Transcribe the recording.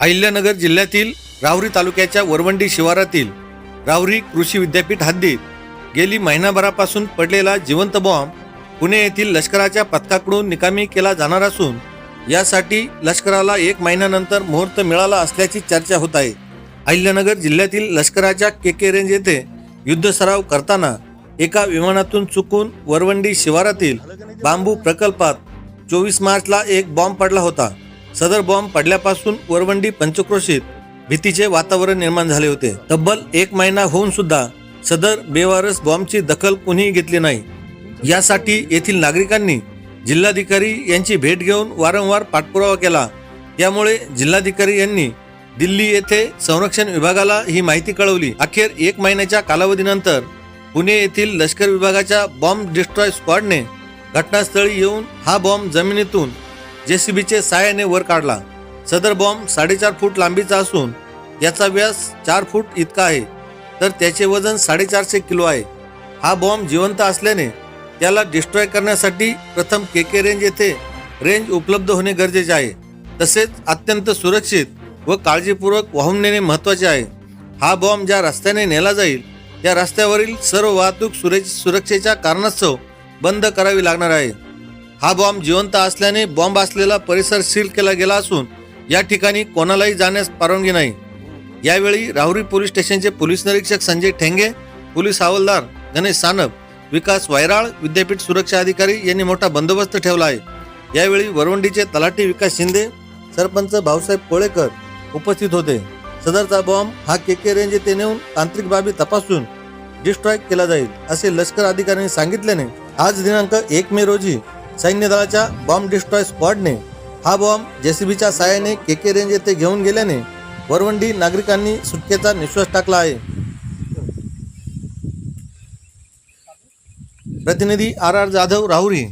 अहिल्यानगर जिल्ह्यातील राहुरी तालुक्याच्या वरवंडी शिवारातील राहुरी कृषी विद्यापीठ हद्दीत गेली महिनाभरापासून पडलेला जिवंत बॉम्ब पुणे येथील लष्कराच्या पथकाकडून निकामी केला जाणार असून यासाठी लष्कराला एक महिन्यानंतर मुहूर्त मिळाला असल्याची चर्चा होत आहे. अहिल्यानगर जिल्ह्यातील लष्कराच्या के के रेंज येथे युद्ध सराव करताना एका विमानातून चुकून वरवंडी शिवारातील बांबू प्रकल्पात चोवीस मार्चला एक बॉम्ब पडला होता. सदर बॉम्ब पडल्यापासून वरवंडी पंचक्रोशीत भीतीचे वातावरण निर्माण झाले होते. तब्बल एक महिना होऊन सुद्धा सदर बेवारस बॉम्बची दखल कुणीही घेतली नाही. यासाठी येथील नागरिकांनी जिल्हाधिकारी यांची भेट घेऊन वारंवार पाठपुरावा केला. त्यामुळे जिल्हाधिकारी यांनी दिल्ली येथे संरक्षण विभागाला ही माहिती कळवली. अखेर एक महिन्याच्या कालावधीनंतर पुणे येथील लष्कर विभागाच्या बॉम्ब डिस्ट्रॉय स्क्वॉडने घटनास्थळी येऊन हा बॉम्ब जमिनीतून जेसीबीचे सहाय्याने वर काढला. सदर बॉम्ब साडेचार फूट लांबीचा असून याचा व्यास चार फूट इतका आहे. तर त्याचे वजन साडेचारशे किलो आहे. हा बॉम्ब जिवंत असल्याने त्याला डिस्ट्रॉय करण्यासाठी प्रथम के के रेंज येथे रेंज उपलब्ध होणे गरजेचे आहे. तसेच अत्यंत सुरक्षित व काळजीपूर्वक वाहून नेणे महत्त्वाचे आहे. हा बॉम्ब ज्या रस्त्याने नेला जाईल त्या रस्त्यावरील सर्व वाहतूक सुरे सुरक्षेच्या कारणास्तव बंद करावी लागणार आहे. हा बॉम्ब जिवंत असल्याने बॉम्ब असलेला परिसर सील केला गेला असून या ठिकाणी कोणालाही जाण्यास परवानगी नाही. यावेळी राहुरी पोलीस स्टेशनचे पोलीस निरीक्षक संजय ठेंगे पोलीस हवालदार गणेश सानप विकास वैराळ विद्यापीठ सुरक्षा अधिकारी यांनी मोठा बंदोबस्त ठेवला आहे. यावेळी वरवंडीचे तलाठी विकास शिंदे सरपंच भाऊसाहेब कोळेकर उपस्थित होते. सदरचा बॉम्ब हा के के रेंज येथे नेऊन तांत्रिक बाबी तपासून डिस्ट्रॉय केला जाईल असे लष्कर अधिकाऱ्यांनी सांगितल्याने आज दिनांक एक मे रोजी सैन्य दलाच्या बॉम्ब डिस्ट्रॉय स्क्वॉडने हा बॉम्ब जेसीबीच्या साहाय्याने के के रेंज येथे घेऊन गेल्याने वरवंडी नागरिकांनी सुटकेचा निश्वास टाकला आहे. प्रतिनिधी आर आर जाधव राहुरी